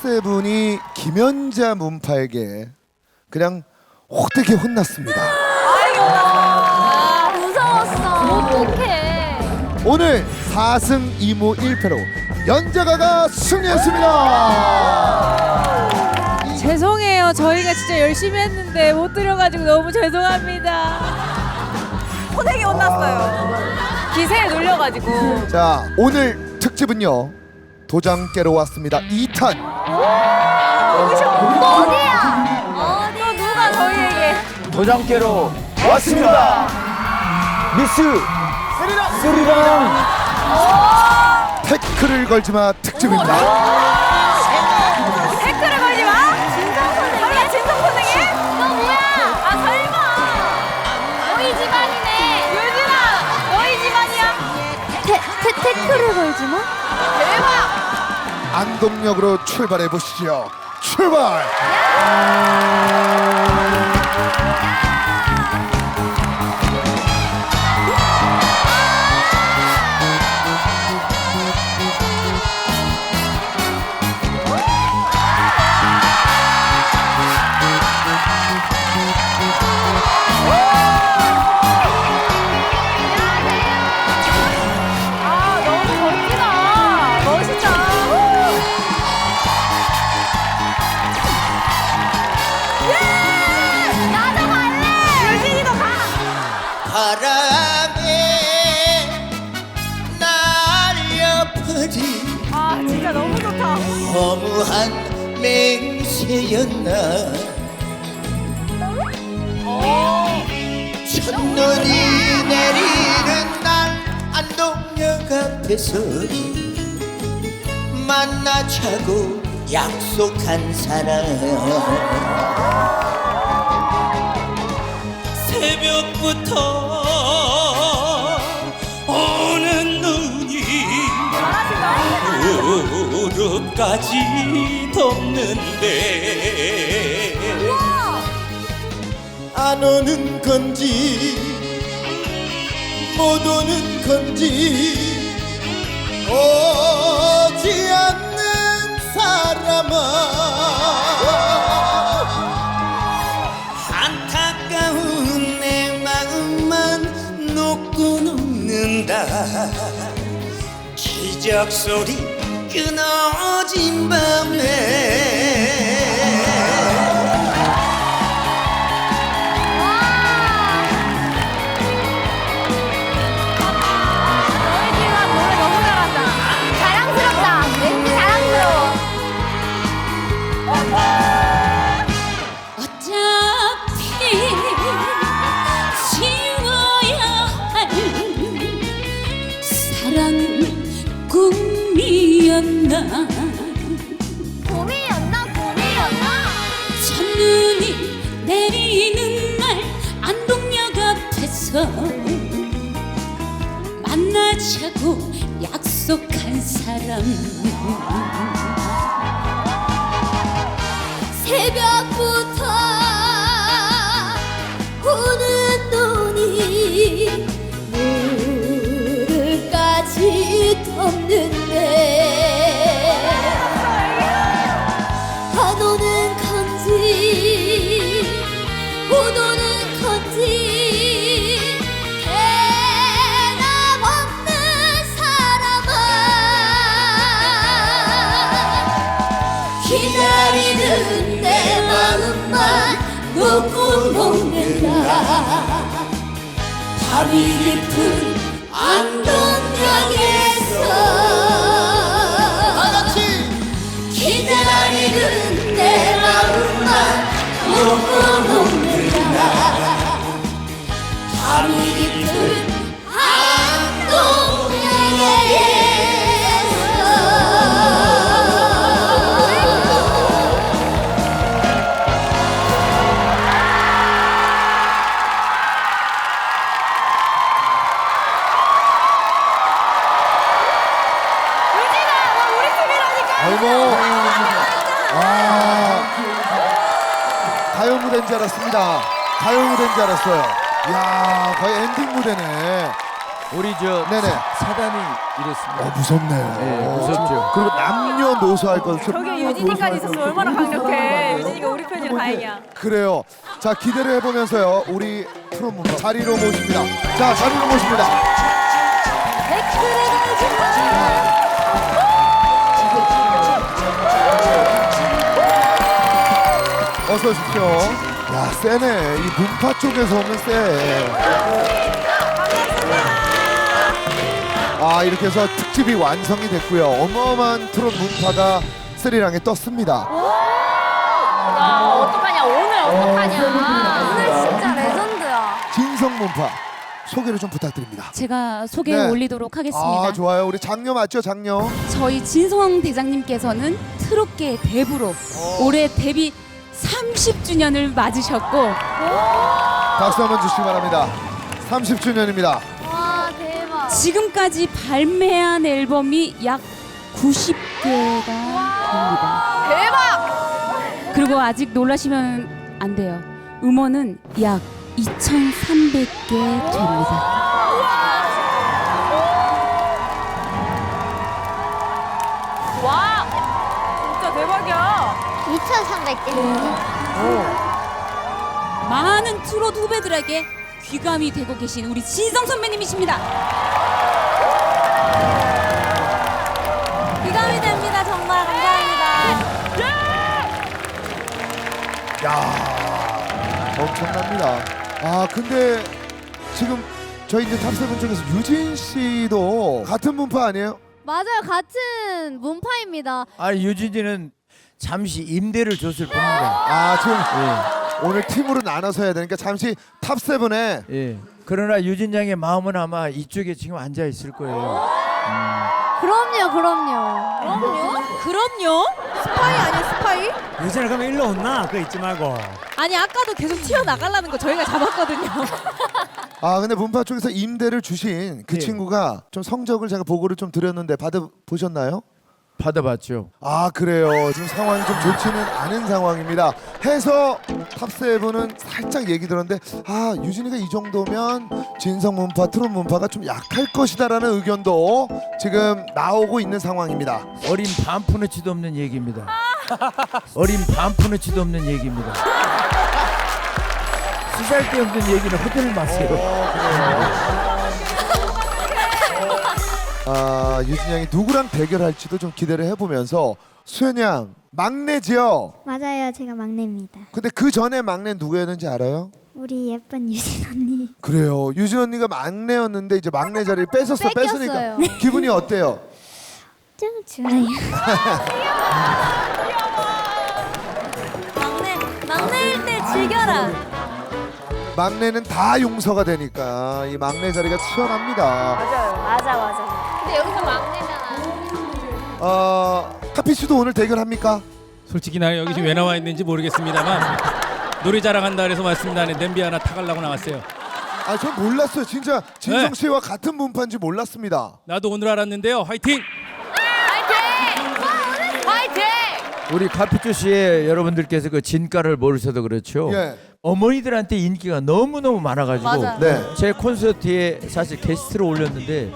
갓세븐이 김연자 문파에게 그냥 호되게 혼났습니다. 아, 무서웠어. 어떡해. 오늘 4승 2무 1패로 연자가가 승리했습니다. 죄송해요. 저희가 진짜 열심히 했는데 못 들어가지고 너무 죄송합니다. 호되게 혼났어요. 기세에 놀려가지고. 자, 오늘 특집은요. 도장 깨러 왔습니다. 2탄. 어디야? 또 누가 저희에게 도장깨로 왔습니다. 미스 스리랑 태클을 걸지마 특집입니다. 댓글을 걸지 마. 진성 선생님. 설마 진성 선생님? 너 뭐야? 아, 설마. 너희 집안이네. 유진아, 너희 집안이야? 태, 태, 태클을 걸지 마? 대박. 안동역으로 출발해 보시죠. 출발. 아, 진짜 너무 좋다. 허무한 맹세였나? 첫눈이 내리는 날 안동역 앞에서 만나자고 약속한 사람. 새벽부터 까지 덮는데. 안 오는 건지 못 오는 건지 오지 않는 사람아. 안타까운 내 마음만 놓고 녹는다. 기적 소리 끊어진 밤에 만나자고 약속한 사람. 새벽 부 놓고 녹는다 밤이 깊은 안동역에서 기다리는 내 마음만 놓고 녹는다 밤이 아이고. 아. 가요 무대인 줄 알았습니다. 가요 무대인 줄 알았어요. 이야, 거의 엔딩 무대네. 우리 저 네네. 사단이 이랬습니다. 어, 무섭네요. 네, 무섭죠. 그리고 남녀노소 할 것 저게 유진이까지 있었으면 얼마나 강력해. 유진이가 우리 편이라 다행이야. 그래요. 자 기대를 해보면서요. 우리 프로모 자리로 모십니다. 자 자리로 모십니다. 어서 오십시오. 야 세네. 이 문파 쪽에서 오면 세. 아 이렇게 해서 특집이 완성이 됐고요. 어마어마한 트롯 문파가 스리랑에 떴습니다. 야, 어떡하냐. 오늘 어떡하냐. 오늘 진짜 레전드야. 진성 문파 소개를 좀 부탁드립니다. 제가 소개 네. 올리도록 하겠습니다. 아 좋아요. 우리 장녀 맞죠 장녀? 저희 진성 대장님께서는 트롯계 대부로 올해 데뷔 30주년을 맞으셨고 박수 한번 주시기 바랍니다. 30주년입니다. 와, 대박. 지금까지 발매한 앨범이 약 90개가 됩니다. 대박! 그리고 아직 놀라시면 안 돼요. 음원은 약 2,300개 됩니다. 와! 진짜 대박이야. 2,300개. 많은 트롯 후배들에게 귀감이 되고 계신 우리 진성 선배님이십니다. 귀감이 됩니다. 정말 감사합니다. 야 엄청납니다. 아 근데 지금 저희 이제 탑세븐 중에서 유진 씨도 같은 문파 아니에요? 맞아요. 같은 문파입니다. 아니 유진이는 잠시 임대를 줬을 뿐입니다. 아 지금 오늘 팀으로 나눠서 해야 되니까 잠시 탑 세븐에 예. 그러나 유진 양의 마음은 아마 이쪽에 지금 앉아 있을 거예요. 그럼요, 그럼요. 그럼요? 그럼요. 스파이 아니야 스파이? 유진아 그러면 일로 온나? 그거 잊지 말고 아니 아까도 계속 튀어나가려는 거 저희가 잡았거든요. 아 근데 문파 쪽에서 임대를 주신 그 예. 친구가 좀 성적을 제가 보고를 좀 드렸는데 받아 보셨나요? 받아봤죠. 아 그래요. 지금 상황이 좀 좋지는 않은 상황입니다. 해서 탑세븐은 살짝 얘기 들었는데 아 유진이가 이 정도면 진성 문파, 트롯 문파가 좀 약할 것이다라는 의견도 지금 나오고 있는 상황입니다. 어린 반푼어치도 없는 얘기입니다. 어린 반푼어치도 없는 얘기입니다. 쓰잘데없는 얘기는 허들 마세요. 아 유진 양이 누구랑 대결할지도 좀 기대를 해보면서 수현 양 막내지요. 맞아요. 제가 막내입니다. 근데 그 전에 막내 누구였는지 알아요? 우리 예쁜 유진 언니. 그래요. 유진 언니가 막내였는데 이제 막내 자리를 뺏었어. 뺏으니까 기분이 어때요? 좀 좋아요. 막내, 막내일 때 즐겨라. 막내는 다 용서가 되니까 이 막내 자리가 치열합니다. 맞아요. 맞아, 맞아. 막내잖아. 어, 카피 씨도 오늘 대결합니까? 솔직히 나는 여기 지금 왜 나와 있는지 모르겠습니다만 노래 자랑한다 그래서 왔습니다 네, 냄비 하나 타가려고 나왔어요 아, 전 몰랐어요. 진짜 진성 네. 씨와 같은 문파인지 몰랐습니다. 나도 오늘 알았는데요 화이팅! 화이팅! 우리 카피쭈 씨의 여러분들께서 그 진가를 모르셔도 그렇죠. 예. 어머니들한테 인기가 너무 너무 많아가지고 맞아. 네. 제 콘서트에 사실 게스트로 올렸는데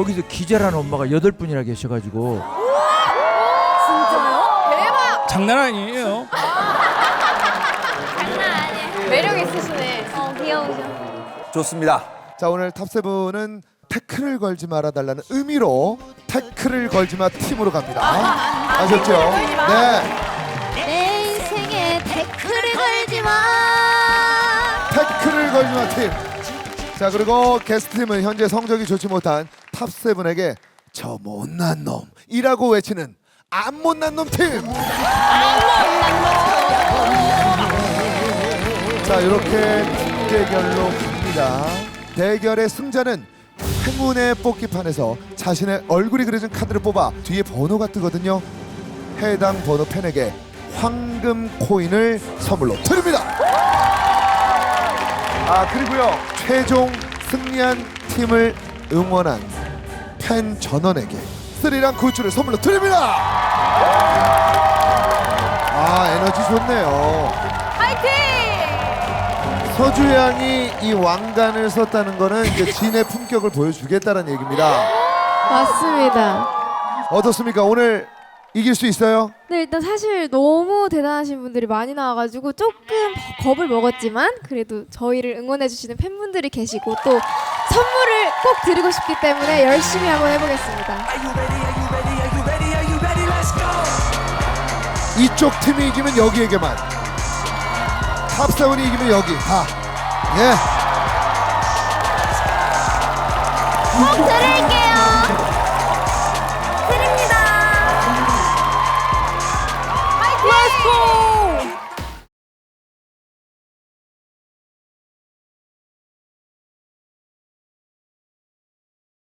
거기서 기절한 엄마가 여덟 분이나 계셔가지고 진짜요? 대박! 장난 아니에요 장난 아니에요. 매력 있으시네. 어, 귀여우셔. 좋습니다. 자, 오늘 탑세븐은 태클을 걸지 말아 달라는 의미로 태클을 걸지 마 팀으로 갑니다. 아셨죠? 네. 내 인생에 태클을 걸지 마. 태클을 걸지 마 팀. 자, 그리고 게스트 팀은 현재 성적이 좋지 못한 탑세븐에게 저 못난 놈이라고 외치는 안 못난 놈 팀. 자, 이렇게 팀 대결로 갑니다. 대결의 승자는 행운의 뽑기판에서 자신의 얼굴이 그려진 카드를 뽑아 뒤에 번호가 뜨거든요. 해당 번호 팬에게 황금 코인을 선물로 드립니다. 아 그리고요 최종 승리한 팀을 응원한 팬 전원에게 스리랑 굿즈를 선물로 드립니다. 아 에너지 좋네요. 화이팅! 서주 양이 이 왕관을 썼다는 거는 이제 진의 품격을 보여주겠다는 얘기입니다. 맞습니다. 어떻습니까? 오늘 이길 수 있어요? 네, 일단 사실 너무 대단하신 분들이 많이 나와가지고 조금 겁을 먹었지만 그래도 저희를 응원해주시는 팬분들이 계시고 또 선물을 꼭 드리고 싶기 때문에 열심히 한번 해보겠습니다. 이쪽 팀이 이기면 여기에게만. 탑세븐이 이기면 여기. 다 예. 꼭 들을